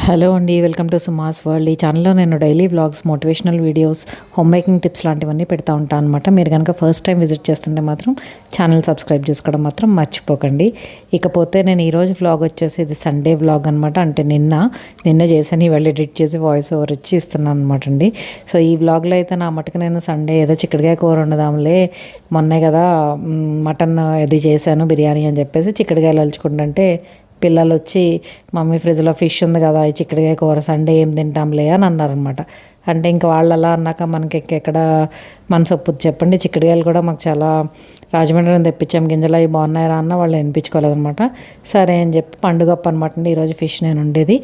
Hello అండి welcome to సుమాస్ world. ఈ ఛానల్లో నేను daily vlogs motivational videos home making tips లాంటివన్నీ పెడతా ఉంటాను అనమాట మీరు కనుక ఫస్ట్ టైం విజిట్ చేస్తుంటే మాత్రం ఛానల్ సబ్స్క్రైబ్ చేసుకోవడం మాత్రం మర్చిపోకండి. ఇకపోతే నేను ఈరోజు వ్లాగ్ వచ్చేసి ఇది సండే వ్లాగ్ అనమాట అంటే నిన్న నిన్న చేశాను ఇవాళ ఎడిట్ చేసి వాయిస్ ఓవర్ ఇచ్చి ఇస్తున్నాను అనమాట అండి. సో ఈ వ్లాగ్లో అయితే నా మటుకు నేను సండే ఏదో చిక్కడికాయ కూర వండుదాంలే మొన్నే కదా మటన్ ఇది చేశాను బిర్యానీ అని చెప్పేసి చిక్కడికాయలు అలుచుకుంటుంటే పిల్లలు వచ్చి మమ్మీ ఫ్రిడ్జ్లో ఫిష్ ఉంది కదా ఈ చిక్కడికాయ కూర సండే ఏం తింటాంలే అని అన్నారనమాట అంటే ఇంకా వాళ్ళు అలా అన్నాక మనకి ఎక్కడ మనసు సొప్పు చెప్పండి చిక్కడికాయలు కూడా మాకు చాలా రాజమండ్రి తెప్పించాం గింజలు అవి బాగున్నాయరా అన్న వాళ్ళు వినిపించుకోలేదనమాట సరే అని చెప్పి పండుగప్ప అనమాట అండి. ఈరోజు ఫిష్ నేను ఉండేది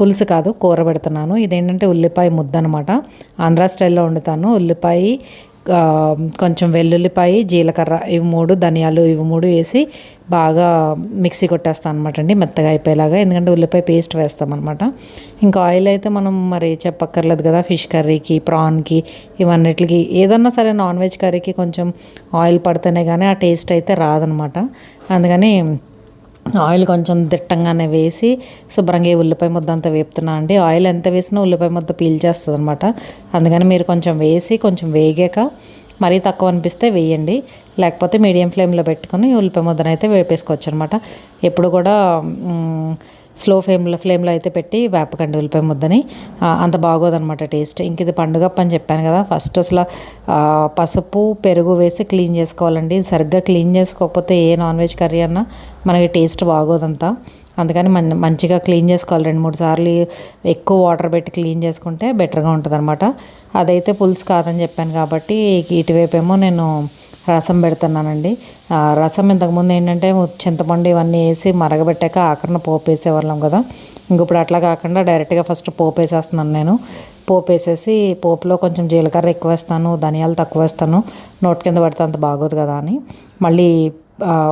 పులుసు కాదు కూర పెడుతున్నాను. ఇదేంటంటే ఉల్లిపాయ ముద్ద అనమాట ఆంధ్ర స్టైల్లో వండుతాను. ఉల్లిపాయ కొంచెం వెల్లుల్లిపాయ జీలకర్ర ఇవి మూడు ధనియాలు ఇవి మూడు వేసి బాగా మిక్సీ కొట్టేస్తాను అనమాట అండి. మెత్తగా అయిపోయేలాగా. ఎందుకంటే ఉల్లిపాయ పేస్ట్ వేస్తాం అనమాట ఇంకా ఆయిల్ అయితే మనం మరి చెప్పక్కర్లేదు కదా ఫిష్ కర్రీకి ప్రాన్కి ఇవన్నిటికి. ఏదన్నా సరే నాన్ వెజ్ కర్రీకి కొంచెం ఆయిల్ పడితేనే కానీ ఆ టేస్ట్ అయితే రాదనమాట అందుకని ఆయిల్ కొంచెం దిట్టంగానే వేసి శుభ్రంగా ఉల్లిపాయ ముద్ద అంతా వేపుతున్నా అండి. ఆయిల్ ఎంత వేసినా ఉల్లిపాయ ముద్ద పీల్చేస్తుంది అనమాట అందుకని మీరు కొంచెం వేసి కొంచెం వేగాక మరీ తక్కువ అనిపిస్తే వేయండి. లేకపోతే మీడియం ఫ్లేమ్లో పెట్టుకొని ఉల్లిపాయ ముద్దనైతే వేపేసుకోవచ్చు అనమాట ఎప్పుడు కూడా స్లో ఫ్లేమ్లో ఫ్లేమ్లో అయితే పెట్టి వేపకండి ఉల్లిపాయ ముద్దని అంత బాగోదన్నమాట టేస్ట్. ఇంక ఇది పండుగ అని చెప్పాను కదా ఫస్ట్ అసలు పసుపు పెరుగు వేసి క్లీన్ చేసుకోవాలండి. సరిగ్గా క్లీన్ చేసుకోకపోతే ఏ నాన్ వెజ్ కర్రీ అన్నా మనకి టేస్ట్ బాగోదంతా. అందుకని మన మంచిగా క్లీన్ చేసుకోవాలి. రెండు మూడు సార్లు ఎక్కువ వాటర్ పెట్టి క్లీన్ చేసుకుంటే బెటర్గా ఉంటుంది అనమాట అదైతే పులుసు కాదని చెప్పాను కాబట్టి ఇటువైపు ఏమో నేను రసం పెడుతున్నానండి. రసం ఇంతకుముందు ఏంటంటే చింతపండు ఇవన్నీ వేసి మరగబెట్టాక ఆఖరణ పోపు వేసేవాళ్ళం కదా. ఇంక ఇప్పుడు అట్లా కాకుండా డైరెక్ట్గా ఫస్ట్ పోపు వేసేస్తున్నాను నేను. పోపు వేసేసి పోపులో కొంచెం జీలకర్ర ఎక్కువ వేస్తాను ధనియాలు తక్కువ వేస్తాను. నోట్ కింద పడితే అంత బాగోదు కదా అని. మళ్ళీ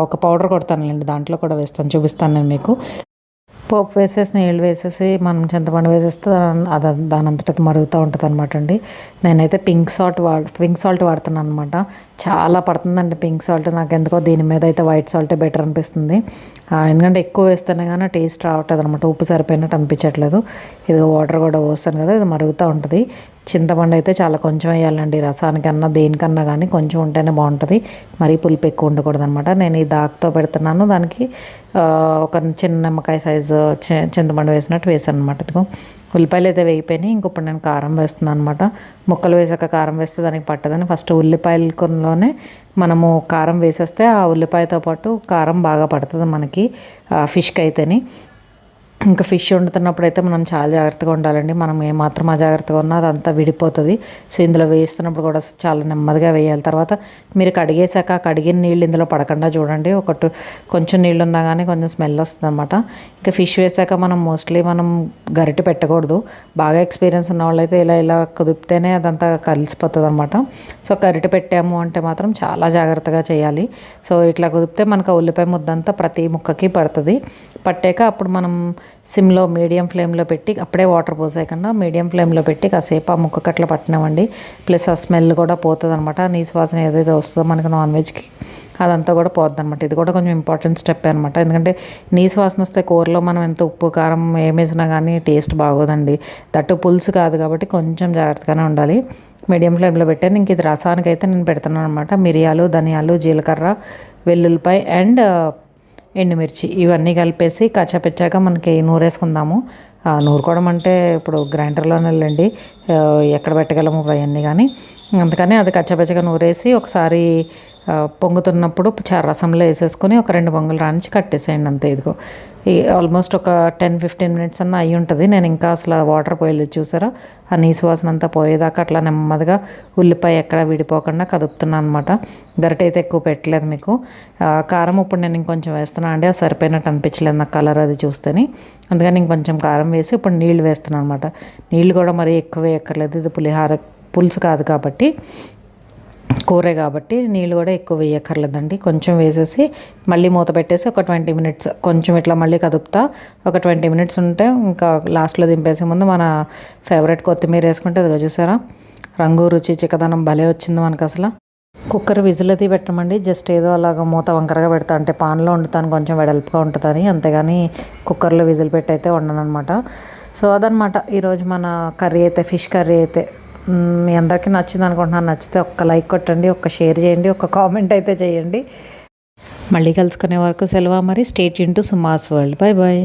ఒక పౌడర్ కొడతానులేండి దాంట్లో కూడా వేస్తాను చూపిస్తాను నేను మీకు. పోపు వేసేసి నీళ్ళు వేసేసి మనం చింతపండు వేసేస్తే దాని- అది దాని అంతటా మరుగుతూ ఉంటుంది అనమాట అండి. నేనైతే పింక్ సాల్ట్ వాడు పింక్ సాల్ట్ వాడుతున్నాను అనమాట చాలా పడుతుందండి పింక్ సాల్ట్. నాకు ఎందుకో దీని మీద అయితే వైట్ సాల్టే బెటర్ అనిపిస్తుంది. ఎందుకంటే ఎక్కువ వేస్తేనే కానీ టేస్ట్ రావట్లేదు అనమాట ఉప్పు సరిపోయినట్టు అనిపించట్లేదు. ఇది వాటర్ కూడా పోస్తాను కదా ఇది మరుగుతూ ఉంటుంది. చింతపండు అయితే చాలా కొంచెం వేయాలండి. రసానికన్నా దేనికన్నా కానీ కొంచెం ఉంటేనే బాగుంటుంది. మరీ పులుపు ఎక్కువ ఉండకూడదు అనమాట నేను ఈ దాక్తో పెడుతున్నాను. దానికి ఒక చిన్న నిమ్మకాయ సైజు చింతపండు వేసినట్టు వేసాను అనమాట ఇదిగో ఉల్లిపాయలు అయితే వేగిపోయినాయి. ఇంకొప్పుడు నేను కారం వేస్తున్నాను అనమాట ముక్కలు వేసాక కారం వేస్తే దానికి పట్టదని ఫస్ట్ ఉల్లిపాయలలోనే మనము కారం వేసేస్తే ఆ ఉల్లిపాయతో పాటు కారం బాగా పడుతుంది మనకి ఫిష్కి అయితేని ఇంకా ఫిష్ వండుతున్నప్పుడు అయితే మనం చాలా జాగ్రత్తగా ఉండాలండి. మనం ఏమాత్రం అజాగ్రత్తగా ఉన్నా అదంతా విడిపోతుంది. సో ఇందులో వేస్తున్నప్పుడు కూడా చాలా నెమ్మదిగా వేయాలి. తర్వాత మీరు కడిగేసాక కడిగిన నీళ్ళు ఇందులో పడకుండా చూడండి. ఒకటి కొంచెం నీళ్ళు ఉన్నా కానీ కొంచెం స్మెల్ వస్తుంది అనమాట ఇంకా ఫిష్ వేసాక మనం మోస్ట్లీ మనం గరిటె పెట్టకూడదు. బాగా ఎక్స్పీరియన్స్ ఉన్న వాళ్ళైతే ఇలా ఇలా కుదిపితేనే అదంతా కలిసిపోతుంది అనమాట సో గరిటె పెట్టాము అంటే మాత్రం చాలా జాగ్రత్తగా చేయాలి. సో ఇట్లా కుదిపితే మనకు ఉల్లిపాయ ముద్దంతా ప్రతి ముక్కకి పడుతుంది. పట్టాక అప్పుడు మనం సిమ్లో మీడియం ఫ్లేమ్లో పెట్టి అప్పుడే వాటర్ పోసేయకుండా మీడియం ఫ్లేమ్లో పెట్టి కాసేపు ఆ ముక్క కట్ల పట్టినామండి. ప్లస్ ఆ స్మెల్ కూడా పోతుంది అనమాట నీసు వాసన ఏదైతే వస్తుందో మనకి నాన్ వెజ్కి అదంతా కూడా పోద్ది అనమాట ఇది కూడా కొంచెం ఇంపార్టెంట్ స్టెప్ అనమాట ఎందుకంటే నీసు వాసన వస్తే కూరలో మనం ఎంత ఉప్పు కారం ఏమేసినా కానీ టేస్ట్ బాగోదండి. దట్టు పులుసు కాదు కాబట్టి కొంచెం జాగ్రత్తగానే ఉండాలి. మీడియం ఫ్లేమ్లో పెట్టాను. ఇంక ఇది రసానికి అయితే నేను పెడుతున్నాను అనమాట మిరియాలు ధనియాలు జీలకర్ర వెల్లుల్లిపాయ అండ్ ఎండుమిర్చి ఇవన్నీ కలిపేసి కచ్చపెచ్చాక మనకి నూరేసుకుందాము. నూరుకోవడం అంటే ఇప్పుడు గ్రైండర్లోనే వెళ్ళండి. ఎక్కడ పెట్టగలము అవన్నీ కానీ. అందుకని అది కచ్చపచ్చగా నూరేసి ఒకసారి పొంగుతున్నప్పుడు చా రసంలో వేసేసుకొని ఒక రెండు పొంగులు రానిచి కట్టేసేయండి అంతే ఇదిగో. ఈ ఆల్మోస్ట్ ఒక టెన్ ఫిఫ్టీన్ మినిట్స్ అన్న అయ్యి ఉంటుంది. నేను ఇంకా అసలు వాటర్ పోయలేదు చూసారా? ఆ నీసు వాసన అంతా పోయేదాకా అట్లా నెమ్మదిగా ఉల్లిపాయ ఎక్కడ విడిపోకుండా కదుపుతున్నాను అనమాట గరిట అయితే ఎక్కువ పెట్టలేదు మీకు. కారం ఇప్పుడు నేను ఇంకొంచెం వేస్తున్నాను అండి. అది సరిపోయినట్టు అనిపించలేదు నాకు కలర్ అది చూస్తేనే. అందుకని ఇంకొంచెం కారం వేసి ఇప్పుడు నీళ్ళు వేస్తున్నాను అనమాట నీళ్ళు కూడా మరీ ఎక్కువ వేయక్కర్లేదు. ఇది పులిహార పులుసు కాదు కాబట్టి కూరే కాబట్టి నీళ్ళు కూడా ఎక్కువ వేయక్కర్లేదండి. కొంచెం వేసేసి మళ్ళీ మూత పెట్టేసి ఒక ట్వంటీ మినిట్స్ కొంచెం ఇట్లా మళ్ళీ కదుపుతా ఒక ట్వంటీ మినిట్స్ ఉంటే ఇంకా లాస్ట్లో దింపేసే ముందు మన ఫేవరెట్ కొత్తిమీర వేసుకుంటే అది చూసారా? రంగు రుచి చిక్కదనం భలే వచ్చింది మనకు అసలు. Cooker whistle పెట్టమండి. జస్ట్ ఏదో అలాగ మూత వంకరగా పెడతా. అంటే పాన్లో వండుతాను కొంచెం వెడల్పుగా ఉంటుందని. అంతేగాని కుక్కర్లో విజిల్ పెట్టి అయితే వండను అనమాట సో అదనమాట ఈరోజు మన కర్రీ అయితే ఫిష్ కర్రీ అయితే మీ అందరికీ నచ్చింది అనుకుంటున్నాను. నచ్చితే ఒక్క లైక్ కొట్టండి ఒక్క షేర్ చేయండి ఒక్క కామెంట్ అయితే చేయండి. మళ్ళీ కలుసుకునే వరకు సెలవు మరి state into Suma's world bye bye